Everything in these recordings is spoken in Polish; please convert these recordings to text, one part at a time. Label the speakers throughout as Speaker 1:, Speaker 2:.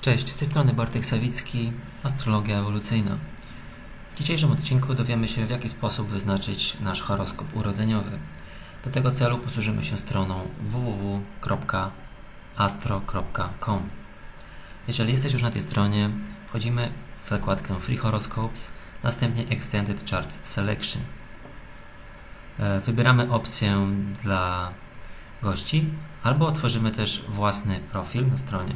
Speaker 1: Cześć, z tej strony Bartek Sawicki, Astrologia Ewolucyjna. W dzisiejszym odcinku dowiemy się, w jaki sposób wyznaczyć nasz horoskop urodzeniowy. Do tego celu posłużymy się stroną www.astro.com. Jeżeli jesteś już na tej stronie, wchodzimy w zakładkę Free Horoscopes, następnie Extended Chart Selection. E, Wybieramy opcję dla gości, albo otworzymy też własny profil na stronie.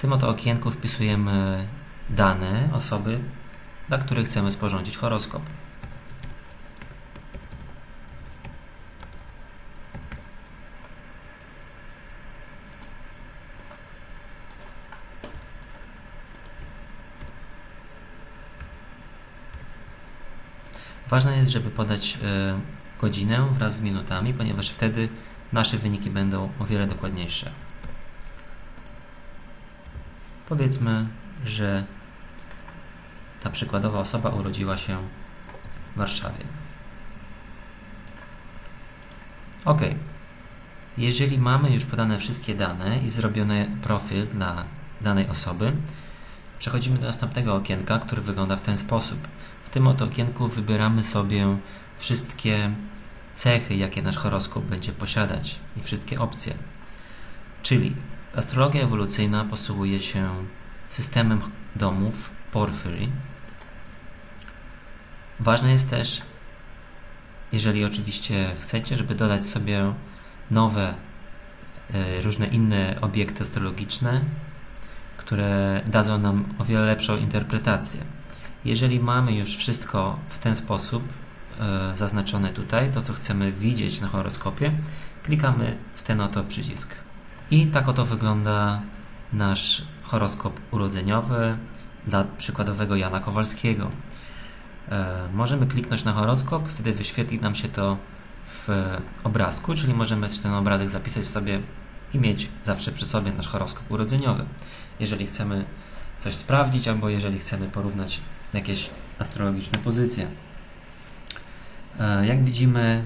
Speaker 1: Tym oto okienku wpisujemy dane osoby, dla których chcemy sporządzić horoskop. Ważne jest, żeby podać e, godzinę wraz z minutami, ponieważ wtedy nasze wyniki będą o wiele dokładniejsze. Powiedzmy, że ta przykładowa osoba urodziła się w Warszawie. Ok. Jeżeli mamy już podane wszystkie dane i zrobiony profil dla danej osoby, przechodzimy do następnego okienka, który wygląda w ten sposób. W tym oto okienku wybieramy sobie wszystkie cechy, jakie nasz horoskop będzie posiadać i wszystkie opcje. Czyli astrologia ewolucyjna posługuje się systemem domów Porphyry. Ważne jest też, jeżeli oczywiście chcecie, żeby dodać sobie nowe, y, różne inne obiekty astrologiczne, które dadzą nam o wiele lepszą interpretację. Jeżeli mamy już wszystko w ten sposób y, zaznaczone tutaj, to co chcemy widzieć na horoskopie, klikamy w ten oto przycisk. I tak oto wygląda nasz horoskop urodzeniowy dla przykładowego Jana Kowalskiego. E, możemy kliknąć na horoskop, wtedy wyświetli nam się to w obrazku, czyli możemy ten obrazek zapisać sobie i mieć zawsze przy sobie nasz horoskop urodzeniowy. Jeżeli chcemy coś sprawdzić, albo jeżeli chcemy porównać jakieś astrologiczne pozycje. E, jak widzimy,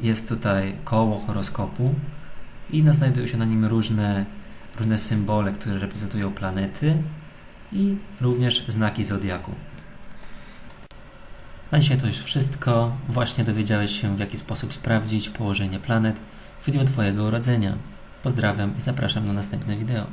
Speaker 1: jest tutaj koło horoskopu i znajdują się na nim różne, różne symbole, które reprezentują planety i również znaki zodiaku. Na dzisiaj to już wszystko. Właśnie dowiedziałeś się, w jaki sposób sprawdzić położenie planet w dniu Twojego urodzenia. Pozdrawiam i zapraszam na następne wideo.